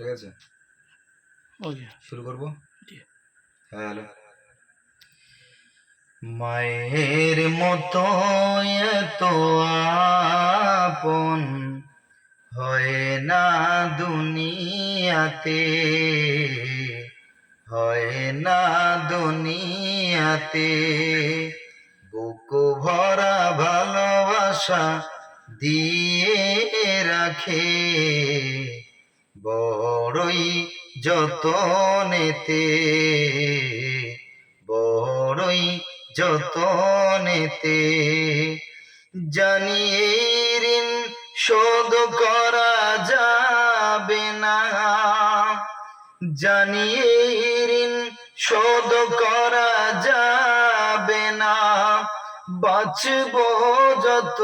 ঠিক আছে? ওকে শুরু করব? হ্যাঁ হ্যালো। মায়ের মতো এত আপন হয় না দুনিয়াতে হয় না দুনিয়াতে। বুক ভরা ভালোবাসা দিয়ে রাখে। বড়ই যতনেতে বড়ই যতনেতে। জানিয়ে ঋণ শোধ করা যাবে না। জানিয়ে ঋণ শোধ করা যাবে না। বাঁচব যত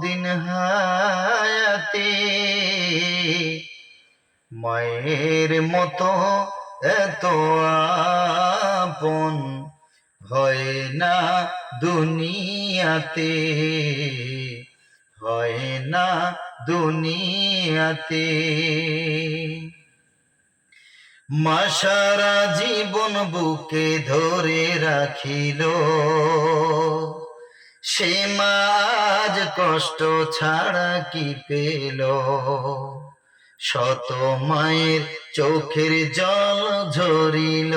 দিন হায়াতে। মায়ের মতো এত আপন হয় না দুনিয়াতে, হয় না দুনিয়াতে। মা সারা জীবন বুকে ধরে রাখিল, সে মাজ কষ্ট ছাড়া কি পেল? শত মায়ের চোখের জল ঝরিল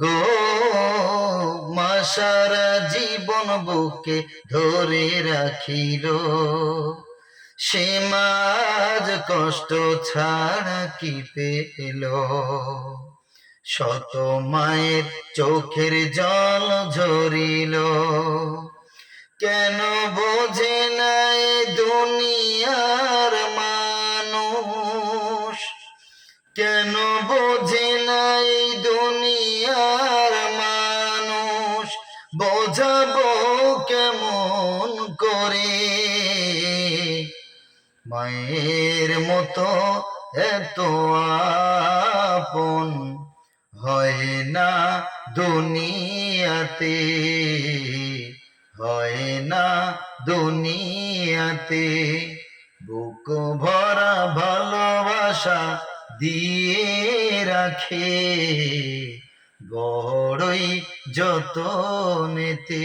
গো মা, সারা জীবন বুকে ধরে রাখিল। সে মাঝ কষ্ট ছাড়া কি পেল? শত মায়ের চোখের জল ঝরিল। কেন বোঝে নাই দুনিয়ার মানুষ কেন বোঝে নাই দুনিয়ার মানুষ? বোঝাবো কেমন করে? মায়ের মতো এত আপন হয় না দুনিয়াতে, হয় না দুনিয়াতে। বুক ভরা ভালোবাসা দিয়ে রাখে বড়ই যতনেতে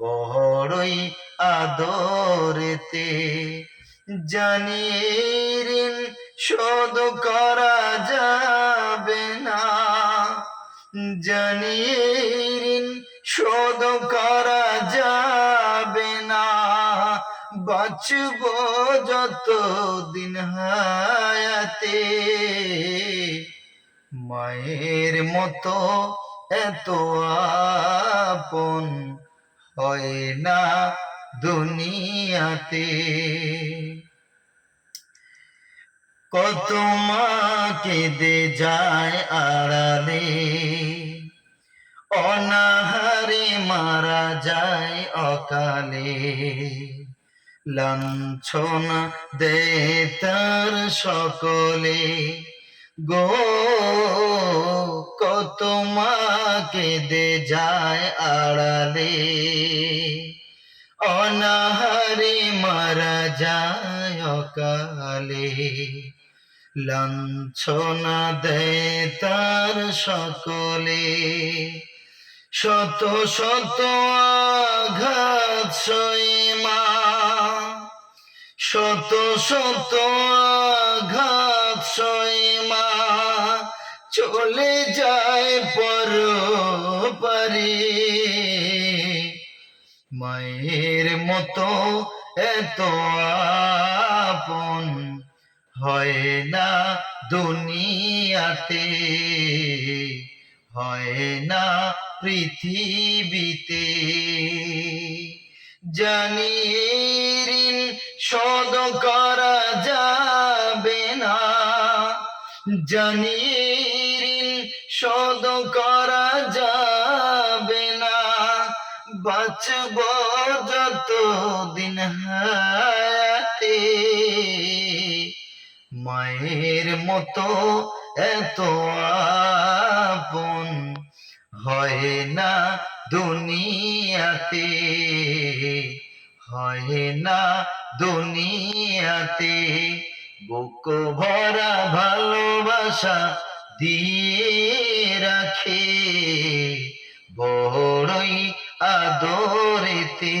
বড়ই আদরেতে। জানিয়ে ঋণ করা যাবে না জানিয়ে ঋণ শোধ করা যাবে না। বাঁচব যত দিন হায়াতে। মায়ের মতো এত আপন হয় না দুনিয়াতে। কত মা কেঁদে যায় আড়ালে, অনাহারে মারা যায় অকালে। লাঞ্ছনা দে তার সকলে। গো, কত মা কেঁদে যায় আড়ালে। অনাহারে মারা যায় অকালে। লাঞ্ছনা দেয় তার সকলে। শত শত আঘাত সয়ে মা শত শত আঘাত সয়ে মা চলে যায় পর পারে মায়ের মতো এত আপন হয় না দুনিয়াতে, হয় না পৃথিবীতে। জানি শোধ করা যাবে না। জানি ঋণ শোধ করা যাবে না। বাঁচব যত দিন হায়াতে। মায়ের মতো এত আপন হয় না দুনিয়াতে। হয় না দুনিয়াতে বুক ভরা ভালোবাসা দিয়ে রাখে। বড়ই আদরেতে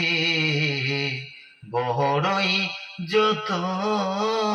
বড়ই যতনেতে